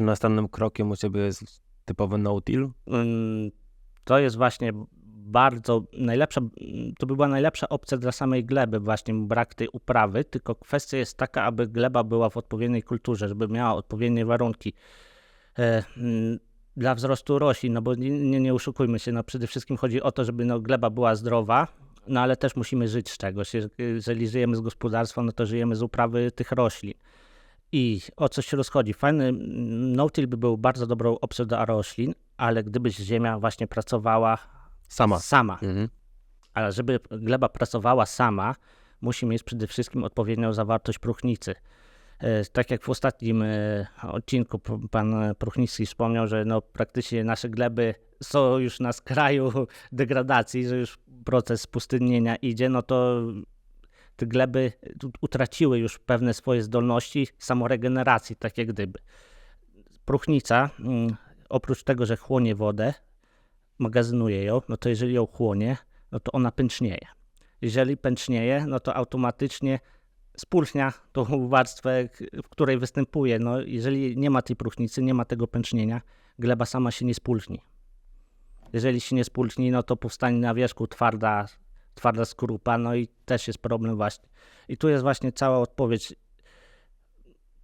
czy następnym krokiem u Ciebie jest typowy no-till? Ym, To jest właśnie bardzo najlepsza, to by była najlepsza opcja dla samej gleby, właśnie brak tej uprawy, tylko kwestia jest taka, aby gleba była w odpowiedniej kulturze, żeby miała odpowiednie warunki e, mm, dla wzrostu roślin, no bo nie, nie, oszukujmy się, no przede wszystkim chodzi o to, żeby no, gleba była zdrowa, no ale też musimy żyć z czegoś. Je- Jeżeli żyjemy z gospodarstwa, no to żyjemy z uprawy tych roślin. I o co się rozchodzi? Fajny mm, no-till by był bardzo dobrą opcją dla roślin, ale gdybyś ziemia właśnie pracowała Sama. sama, Mhm. ale żeby gleba pracowała sama, musi mieć przede wszystkim odpowiednią zawartość próchnicy. E, Tak jak w ostatnim e, odcinku pan Pruchnicki wspomniał, że no praktycznie nasze gleby są już na skraju degradacji, że już proces pustynnienia idzie, no to gleby tu- utraciły już pewne swoje zdolności samoregeneracji, tak jak gdyby. Próchnica, mm, oprócz tego, że chłonie wodę, magazynuje ją, no to jeżeli ją chłonie, no to ona pęcznieje. Jeżeli pęcznieje, no to automatycznie spulchnia tą warstwę, w której występuje. No, jeżeli nie ma tej próchnicy, nie ma tego pęcznienia, gleba sama się nie spulchni. Jeżeli się nie spulchni, no to powstanie na wierzchu twarda, twarda skorupa, no i też jest problem właśnie. I tu jest właśnie cała odpowiedź,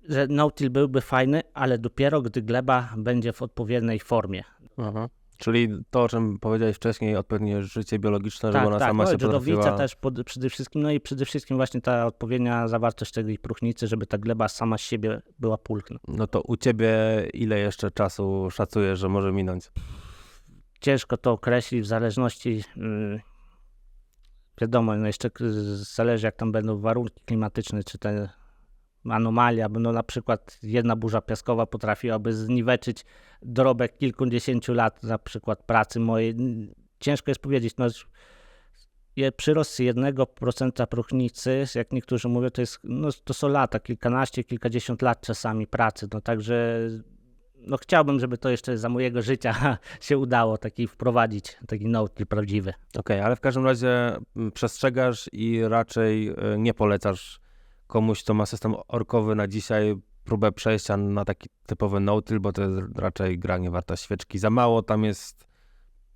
że no-till byłby fajny, ale dopiero gdy gleba będzie w odpowiedniej formie. Aha. Czyli to, o czym powiedziałeś wcześniej, odpowiednie życie biologiczne, żeby Tak, ona tak, sama no, się potrafiła... też pod, przede wszystkim, no i przede wszystkim właśnie ta odpowiednia zawartość tej próchnicy, żeby ta gleba sama z siebie była pulchna. No to u Ciebie ile jeszcze czasu szacujesz, że może minąć? Ciężko to określić w zależności, yy, wiadomo, no jeszcze zależy jak tam będą warunki klimatyczne, czy te anomalia, bo no na przykład jedna burza piaskowa potrafiłaby zniweczyć dorobek kilkudziesięciu lat na przykład pracy mojej. Ciężko jest powiedzieć, no przyrost jednego procenta próchnicy, jak niektórzy mówią, to jest, no to są lata, kilkanaście, kilkadziesiąt lat czasami pracy, no także no chciałbym, żeby to jeszcze za mojego życia się udało taki wprowadzić, taki no-till prawdziwy. Okej, ale w każdym razie mm, przestrzegasz i raczej y, nie polecasz komuś, kto ma system orkowy na dzisiaj, próbę przejścia na taki typowy no-till, bo to jest raczej gra nie warta świeczki. Za mało tam jest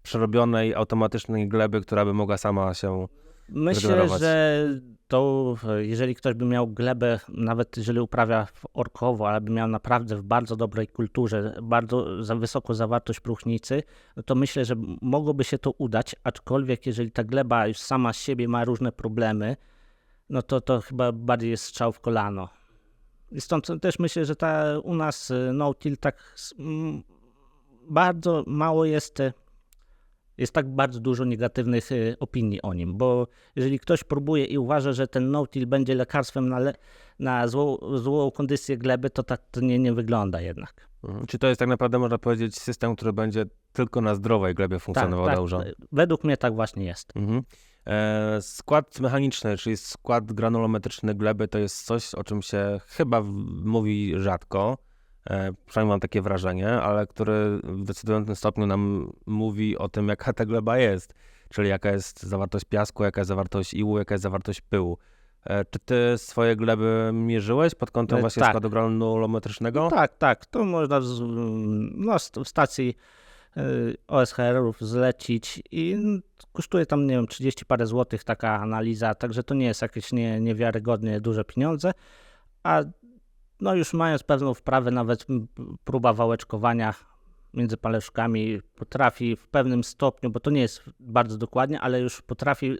przerobionej, automatycznej gleby, która by mogła sama się... Myślę, że to, jeżeli ktoś by miał glebę, nawet jeżeli uprawia orkowo, ale by miał naprawdę w bardzo dobrej kulturze, bardzo za wysoką zawartość próchnicy, to myślę, że mogłoby się to udać, aczkolwiek jeżeli ta gleba już sama z siebie ma różne problemy, no to to chyba bardziej jest strzał w kolano. I stąd też myślę, że ta u nas y, no-till tak bardzo mało jest y, jest tak bardzo dużo negatywnych y, opinii o nim, bo jeżeli ktoś próbuje i uważa, że ten no-till będzie lekarstwem na, le, na złą, złą kondycję gleby, to tak to nie, nie wygląda jednak. Mhm. Czy to jest tak naprawdę, można powiedzieć, system, który będzie tylko na zdrowej glebie funkcjonował tak, dobrze? tak, według mnie tak właśnie jest. Mhm. E, skład mechaniczny, czyli skład granulometryczny gleby, to jest coś, o czym się chyba mówi rzadko, przynajmniej mam takie wrażenie, ale który w decydującym stopniu nam mówi o tym, jaka ta gleba jest, czyli jaka jest zawartość piasku, jaka jest zawartość iłu, jaka jest zawartość pyłu. E, czy ty swoje gleby mierzyłeś pod kątem E, właśnie tak. składu granulometrycznego? Tak, tak, to można z, no, st- w stacji OSHR-ów zlecić i mm, kosztuje tam, nie wiem, 30 parę złotych taka analiza, także to nie jest jakieś nie, niewiarygodnie duże pieniądze, a no już mając pewną wprawę, nawet próba wałeczkowania między paluszkami potrafi w pewnym stopniu, bo to nie jest bardzo dokładnie, ale już potrafi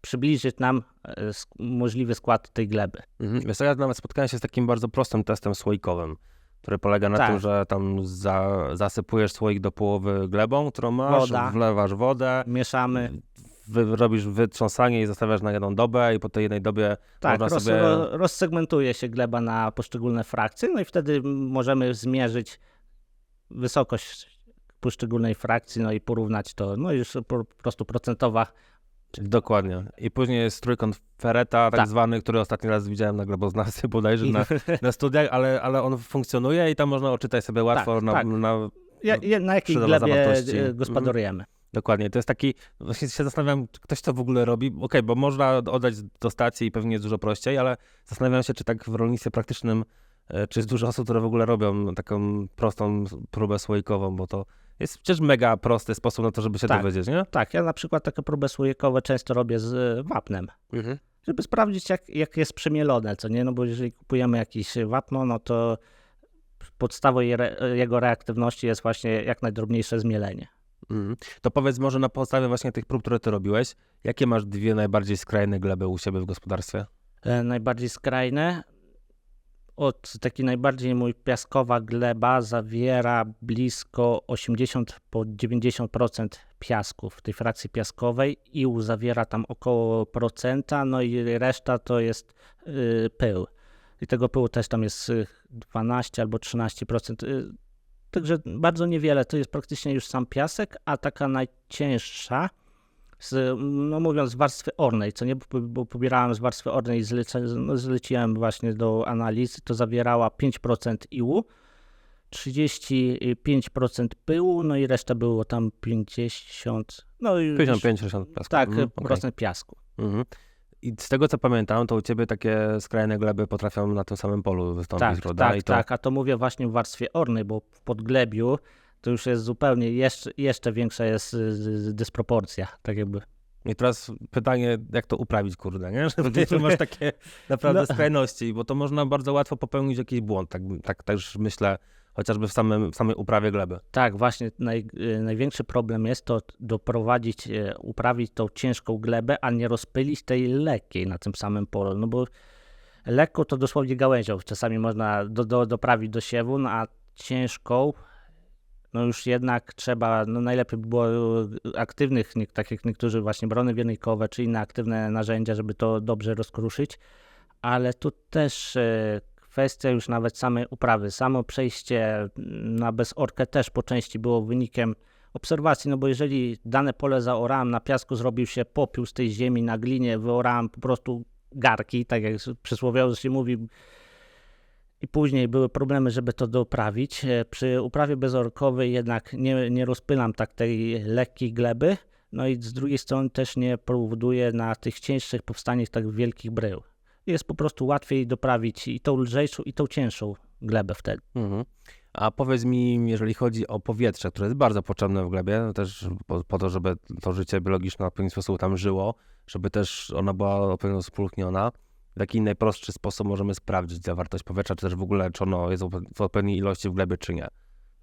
przybliżyć nam e, możliwy skład tej gleby. Mhm. Wiesz ja nawet spotkałem się z takim bardzo prostym testem słoikowym, który polega na Tak. tym, że tam za, zasypujesz słoik do połowy glebą, którą masz, Woda. wlewasz wodę, Mieszamy. Wy, robisz wytrząsanie i zostawiasz na jedną dobę i po tej jednej dobie Tak, można roz, sobie... ro, rozsegmentuje się gleba na poszczególne frakcje, no i wtedy możemy zmierzyć wysokość poszczególnej frakcji, no i porównać to, no już po, prostu procentowa. Dokładnie. I później jest trójkąt Ferreta, tak, Tak. zwany, który ostatni raz widziałem na gleboznawcy bodajże na, na studiach, ale, ale on funkcjonuje i tam można odczytać sobie łatwo Tak, na, tak. na Ja, ja, na jakiej glebie zawartości. e, gospodarujemy. Dokładnie, to jest taki, właśnie się zastanawiam, czy ktoś to w ogóle robi, okej, bo można oddać do stacji i pewnie jest dużo prościej, ale zastanawiam się, czy tak w rolnictwie praktycznym e, czy jest dużo osób, które w ogóle robią taką prostą próbę słoikową, bo to jest przecież mega prosty sposób na to, żeby się Tak. dowiedzieć, nie? Tak, ja na przykład takie próby słoikowe często robię z e, wapnem. żeby sprawdzić, jak, jak jest przemielone, co nie? No bo jeżeli kupujemy jakieś wapno, no to podstawą je, jego reaktywności jest właśnie jak najdrobniejsze zmielenie. Mhm. To powiedz może na podstawie właśnie tych prób, które ty robiłeś, jakie masz dwie najbardziej skrajne gleby u siebie w gospodarstwie? E, najbardziej skrajne, od taki najbardziej mój piaskowa gleba zawiera blisko 80 po 90% piasku w tej frakcji piaskowej. Ił zawiera tam około procenta, no i reszta to jest y, pył. I tego pyłu też tam jest y, 12 albo 13%. Y, także bardzo niewiele, to jest praktycznie już sam piasek, a taka najcięższa, z, no mówiąc z warstwy ornej, co nie, bo, pobierałem z warstwy ornej i no zleciłem właśnie do analizy, to zawierała 5% iłu, 35% pyłu, no i reszta było tam 50, no i 55-60 piasku. tak, Mhm, okej. procent piasku. Mhm. I z tego co pamiętam, to u ciebie takie skrajne gleby potrafią na tym samym polu wystąpić, Tak, prawda? tak, to, tak, a to mówię właśnie w warstwie ornej, bo w podglebiu to już jest zupełnie, jeszcze, jeszcze większa jest dysproporcja, tak jakby. I teraz pytanie, jak to uprawić, kurde, nie? Że ty masz takie naprawdę No. skrajności, bo to można bardzo łatwo popełnić jakiś błąd, tak, tak też myślę, chociażby w, samym, w samej uprawie gleby. Tak, właśnie naj, y, największy problem jest to doprowadzić, y, uprawić tą ciężką glebę, a nie rozpylić tej lekkiej na tym samym polu, no bo lekko to dosłownie gałęzią czasami można do, do, doprawić do siewu, no a ciężką no już jednak trzeba, no najlepiej by było y, aktywnych, nie- tak jak niektórzy właśnie brony wiernikowe czy inne aktywne narzędzia, żeby to dobrze rozkruszyć, ale tu też kwestia już nawet samej uprawy, samo przejście na bezorkę też po części było wynikiem obserwacji, no bo jeżeli dane pole zaorałem, na piasku zrobił się popiół z tej ziemi, na glinie wyorałem po prostu garki, tak jak przysłowiowo się mówi, i później były problemy, żeby to doprawić. E, Przy uprawie bezorkowej jednak nie, nie rozpylam tak tej lekkiej gleby, no i z drugiej strony też nie powoduje na tych cięższych powstanie tak wielkich brył. Jest po prostu łatwiej doprawić i tą lżejszą, i tą cięższą glebę wtedy. Mhm. A powiedz mi, jeżeli chodzi o powietrze, które jest bardzo potrzebne w glebie, no też po, po to, żeby to życie biologiczne w odpowiedni sposób tam żyło, żeby też ona była odpowiednio spróchniona, w jaki najprostszy sposób możemy sprawdzić zawartość powietrza, czy też w ogóle, czy ono jest w odpowiedniej ilości w glebie, czy nie.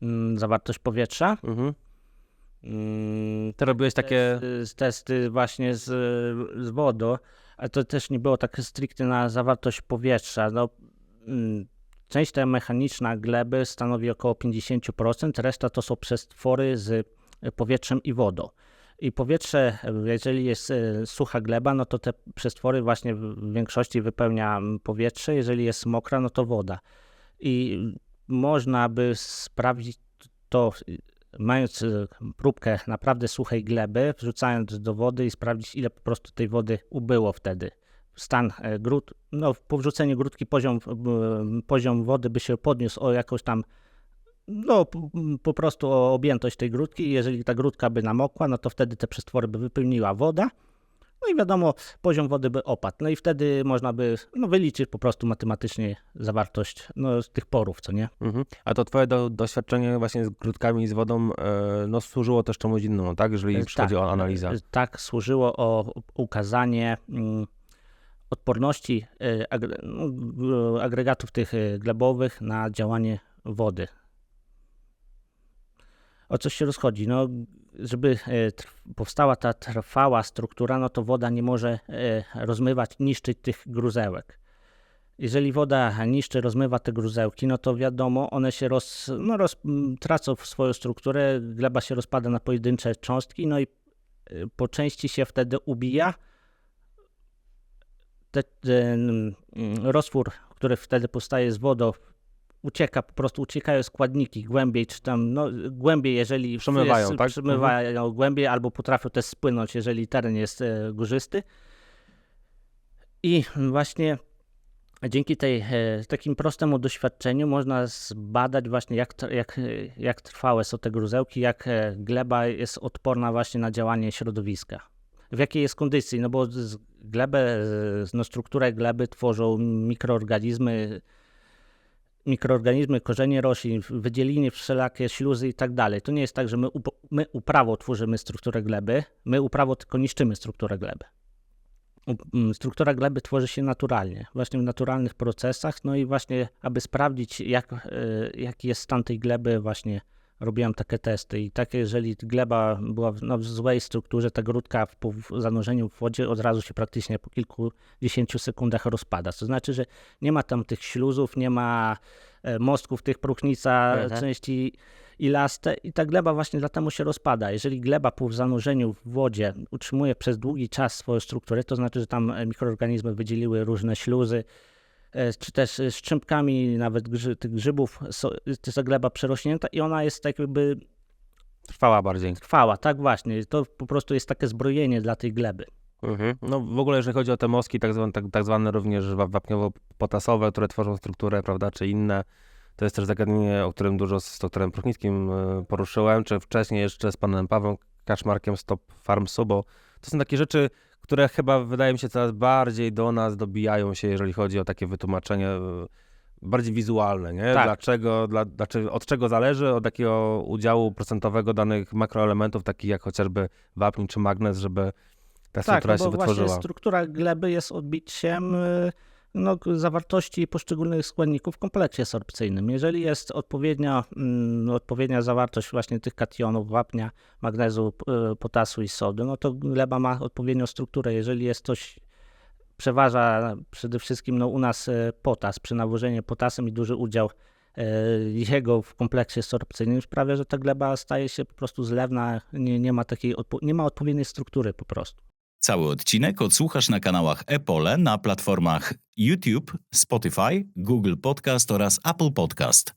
Mm, Zawartość powietrza. Mhm. Mm, Ty robiłeś takie... testy, testy właśnie z, z wodą, ale to też nie było tak stricte na zawartość powietrza. No, mm, część ta mechaniczna gleby stanowi około 50%, reszta to są przestwory z powietrzem i wodą. I powietrze, jeżeli jest e, sucha gleba, no to te przestwory właśnie w większości wypełnia mm, powietrze, jeżeli jest mokra, no to woda. I można by sprawdzić to mając e, próbkę naprawdę suchej gleby, wrzucając do wody i sprawdzić, ile po prostu tej wody ubyło wtedy. Stan e, grud, no po wrzuceniu grudki poziom, poziom wody by się podniósł o jakąś tam, no po, prostu o objętość tej grudki jeżeli ta grudka by namokła, no to wtedy te przestwory by wypełniła woda, no i wiadomo, poziom wody by opadł. No i wtedy można by no, wyliczyć po prostu matematycznie zawartość no, tych porów, co nie? Mhm. A to twoje do, doświadczenie właśnie z grudkami i z wodą, e, no służyło też czemuś innemu, tak? Jeżeli E, przychodzi o analizę. e, Tak, służyło o ukazanie mm, odporności e, no, agregatów tych glebowych na działanie wody. O coś się rozchodzi? No, żeby e, powstała ta trwała struktura, no to woda nie może e, rozmywać, niszczyć tych gruzełek. Jeżeli woda niszczy, rozmywa te gruzełki, no to wiadomo, one się roz, no, roz, tracą swoją strukturę, gleba się rozpada na pojedyncze cząstki, no i y, po części się wtedy ubija. Te, ten mm, roztwór, który wtedy powstaje z wodą, ucieka, po prostu uciekają składniki głębiej, czy tam, no głębiej, jeżeli Przemywają, jest, tak? Przemywają głębiej, albo potrafią też spłynąć, jeżeli teren jest e, górzysty. I właśnie dzięki tej, e, takim prostemu doświadczeniu można zbadać właśnie jak, jak, jak trwałe są te gruzełki, jak e, gleba jest odporna właśnie na działanie środowiska. W jakiej jest kondycji, no bo z glebę, z- no strukturę gleby tworzą mikroorganizmy mikroorganizmy, korzenie roślin, wydzieliny, wszelakie śluzy i tak dalej. To nie jest tak, że my, up- my uprawą tworzymy strukturę gleby, my uprawą tylko niszczymy strukturę gleby. U- m, Struktura gleby tworzy się naturalnie, właśnie w naturalnych procesach, no i właśnie, aby sprawdzić, jak, e, jaki jest stan tej gleby, właśnie robiłem takie testy i takie, jeżeli gleba była w, no, w złej strukturze, ta grudka w, po w zanurzeniu w wodzie od razu się praktycznie po kilkudziesięciu sekundach rozpada. To znaczy, że nie ma tam tych śluzów, nie ma e, mostków, tych próchnica, Mhm. części ilaste i ta gleba właśnie dlatego się rozpada. Jeżeli gleba po zanurzeniu w wodzie utrzymuje przez długi czas swoją strukturę, to znaczy, że tam mikroorganizmy wydzieliły różne śluzy, czy też e, szczypkami nawet grzy, tych grzybów, so, jest ta gleba przerośnięta i ona jest tak jakby Trwała bardziej. trwała, tak właśnie. To po prostu jest takie zbrojenie dla tej gleby. Mhm. No w ogóle jeżeli chodzi o te moski, tak zwane, tak, tak zwane również wa- wapniowo-potasowe, które tworzą strukturę, prawda, czy inne, to jest też zagadnienie, o którym dużo z doktorem Pruchnickim y, poruszyłem, czy wcześniej jeszcze z panem Pawłem Kaczmarkiem Stop Farm Subo. To są takie rzeczy, które chyba wydaje mi się coraz bardziej do nas dobijają się, jeżeli chodzi o takie wytłumaczenie y, bardziej wizualne, nie? Tak. Dlaczego, dla, dlaczego, od czego zależy, od jakiego udziału procentowego danych makroelementów, takich jak chociażby wapń czy magnez, żeby ta Tak, struktura no się bo właśnie wytworzyła. struktura gleby jest odbiciem y, no, zawartości poszczególnych składników w kompleksie sorpcyjnym. Jeżeli jest odpowiednia, mm, odpowiednia zawartość właśnie tych kationów, wapnia, magnezu, y, potasu i sodu, no to gleba ma odpowiednią strukturę. Jeżeli jest coś, przeważa przede wszystkim no, u nas y, potas, przy nawożeniu potasem i duży udział y, jego w kompleksie sorpcyjnym sprawia, że ta gleba staje się po prostu zlewna, nie, nie, ma, takiej nie ma odpowiedniej struktury po prostu. Cały odcinek odsłuchasz na kanałach Epole na platformach YouTube, Spotify, Google Podcast oraz Apple Podcast.